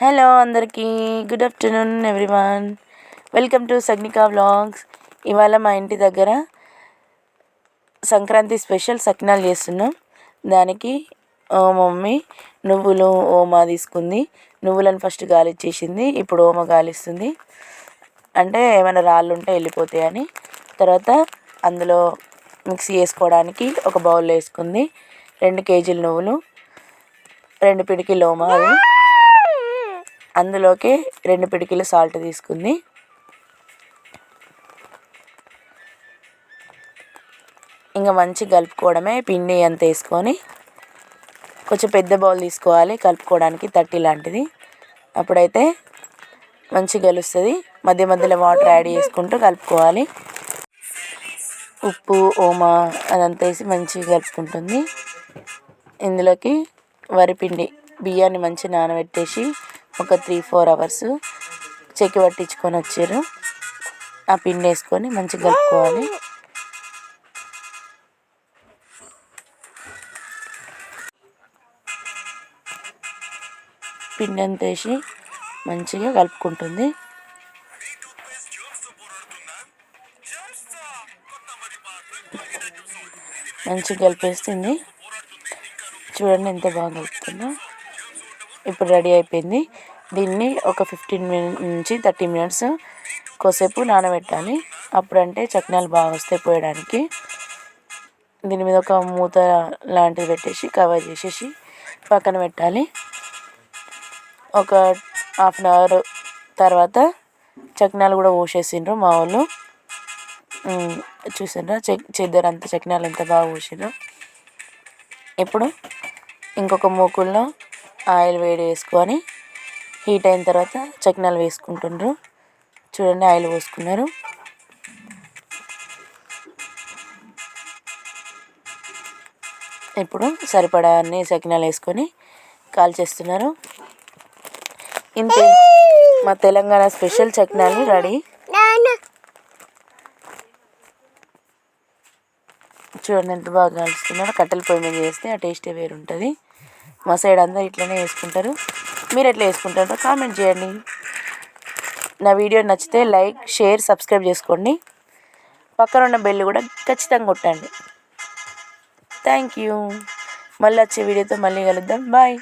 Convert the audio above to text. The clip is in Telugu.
హలో అందరికీ. Good afternoon everyone welcome to Sagnika vlogs ఇవాళ మా ఇంటి దగ్గర సంక్రాంతి స్పెషల్ సకినాలు చేస్తున్నాం. దానికి ఓ మమ్మీ నువ్వులు ఓమా తీసుకుంది. నువ్వులను ఫస్ట్ గాలిచ్చేసింది ఇప్పుడు ఓమ గాలిస్తుంది. అంటే ఏమైనా రాళ్ళు ఉంటే వెళ్ళిపోతాయని తర్వాత అందులో మిక్సీ చేసుకోవడానికి ఒక బౌల్ వేసుకుంది. రెండు కేజీల నువ్వులు రెండు పిడికిలు ఓమా అది అందులోకి రెండు పిడికిలు సాల్ట్ తీసుకుంది. ఇంకా మంచిగా కలుపుకోవడమే పిండి అంత వేసుకొని కొంచెం పెద్ద బౌల్ తీసుకోవాలి కలుపుకోవడానికి తట్టి లాంటిది. అప్పుడైతే మంచిగా కలుస్తుంది. మధ్య మధ్యలో వాటర్ యాడ్ చేసుకుంటూ కలుపుకోవాలి. ఉప్పు ఓమా అదంతా వేసి మంచిగా కలుపుకుంటుంది. ఇందులోకి వరిపిండి బియ్యాన్ని మంచిగా నానబెట్టేసి ఒక త్రీ ఫోర్ అవర్స్ చెక్కి పట్టించుకొని వచ్చారు. ఆ పిండి వేసుకొని మంచిగా కలుపుకోవాలి. పిండి అంత వేసి మంచిగా కలుపుకుంటుంది. మంచిగా కలిపేస్తుంది. చూడండి ఎంత బాగా కలుపుతుందో. ఇప్పుడు రెడీ అయిపోయింది. దీన్ని ఒక ఫిఫ్టీన్ మినిట్ నుంచి థర్టీ మినిట్స్ కోసేపు నానబెట్టాలి. అప్పుడంటే చక్నాలు బాగా వస్తాయి పోయడానికి. దీని మీద ఒక మూత లాంటిది పెట్టేసి కవర్ చేసేసి పక్కన పెట్టాలి. ఒక హాఫ్ అన్ అవర్ తర్వాత చక్నాలు కూడా పోసేసిండ్రు మా వాళ్ళు. చూసిండ్రా? చెద్దరు అంత చక్నాలు ఎంత బాగా పోసిండ్రు. ఇప్పుడు ఇంకొక మూకుల్లో ఆయిల్ వేడి వేసుకొని హీట్ అయిన తర్వాత చక్నాలు వేసుకుంటుండ్రు. చూడండి ఆయిల్ పోసుకున్నారు. ఇప్పుడు సరిపడా అన్ని సకినాలు వేసుకొని కాల్చేస్తున్నారు. ఇంతే. మా తెలంగాణ స్పెషల్ చకినాలు రెడీ. చూడండి ఎంత బాగా కాల్చుతున్నారు కట్టెల పొయ్యి మీద చేస్తే ఆ టేస్టే వేరు ఉంటుంది మా సైడ్ అందరూ ఇట్లనే వేసుకుంటారు. మీరు ఎట్లా వేసుకుంటారో కామెంట్ చేయండి. నా వీడియో నచ్చితే లైక్ షేర్ సబ్స్క్రైబ్ చేసుకోండి. పక్కన ఉన్న బెల్ కూడా ఖచ్చితంగా కొట్టండి. Thank you. మళ్ళీ వచ్చే వీడియోతో మళ్ళీ కలుద్దాం. బాయ్.